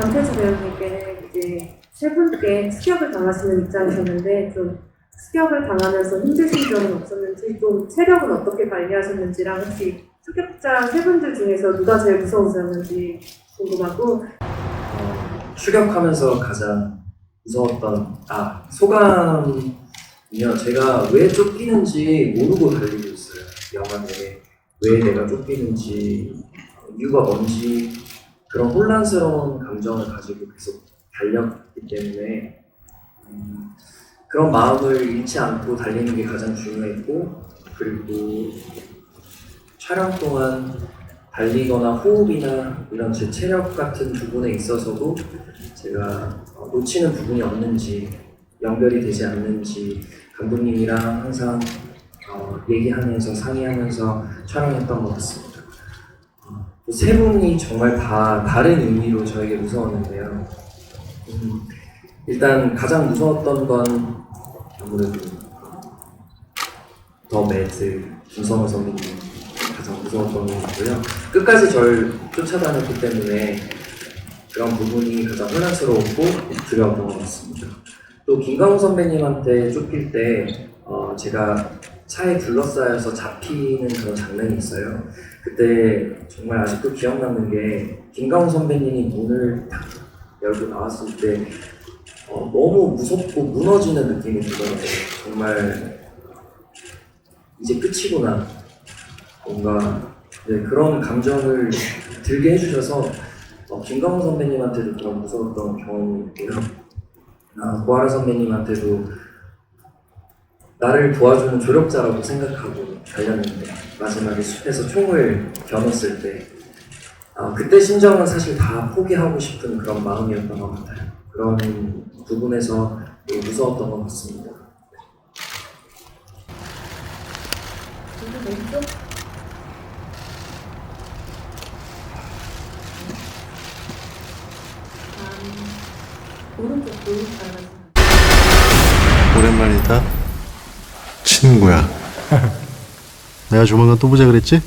강태수 배우님께는 이제 세 분께 습격을 당하시는 입장이셨는데 좀 습격을 당하면서 힘드신 점은 없었는지 또 체력은 어떻게 관리하셨는지랑 혹시 습격자 세 분들 중에서 누가 제일 무서우셨는지 궁금하고. 어, 추격하면서 가장 무서웠던 아 소감이요. 제가 왜 쫓기는지 모르고 달리고 있어요. 영화 내에 왜 내가 쫓기는지 어, 이유가 뭔지 그런 혼란스러운 감정을 가지고 계속 달렸기 때문에 음, 그런 마음을 잃지 않고 달리는 게 가장 중요했고 그리고 촬영 동안 달리거나 호흡이나 이런 제 체력 같은 부분에 있어서도 제가 어, 놓치는 부분이 없는지 연결이 되지 않는지 감독님이랑 항상 어, 얘기하면서 상의하면서 촬영했던 것 같습니다. 어, 그세 분이 정말 다 다른 의미로 저에게 무서웠는데요. 음, 일단 가장 무서웠던 건 아무래도 더 매드 김성호 선배님 가장 무서웠던 것 같고요. 끝까지 절 쫓아다녔기 때문에 그런 부분이 가장 혼란스러웠고 두려웠던 것 같습니다. 또 김강호 선배님한테 쫓길 때 어, 제가 차에 둘러싸여서 잡히는 그런 장면이 있어요. 그때 정말 아직도 기억나는 게 김강호 선배님이 문을 탁 열고 나왔을 때 어, 너무 무섭고 무너지는 느낌이 들더라고요. 정말 이제 끝이구나. 뭔가 네, 그런 감정을 들게 해주셔서 어, 김강호 선배님한테도 그런 무서웠던 경험이 있고요. 아, 고아라 선배님한테도 나를 도와주는 조력자라고 생각하고 달렸는데 마지막에 숲에서 총을 겨눴을 때 아, 그때 심정은 사실 다 포기하고 싶은 그런 마음이었던 것 같아요. 그런 부분에서 무서웠던 것 같습니다. 다음 오른쪽도. 오랜만이다. 친구야. 내가 조만간 또 보자 그랬지?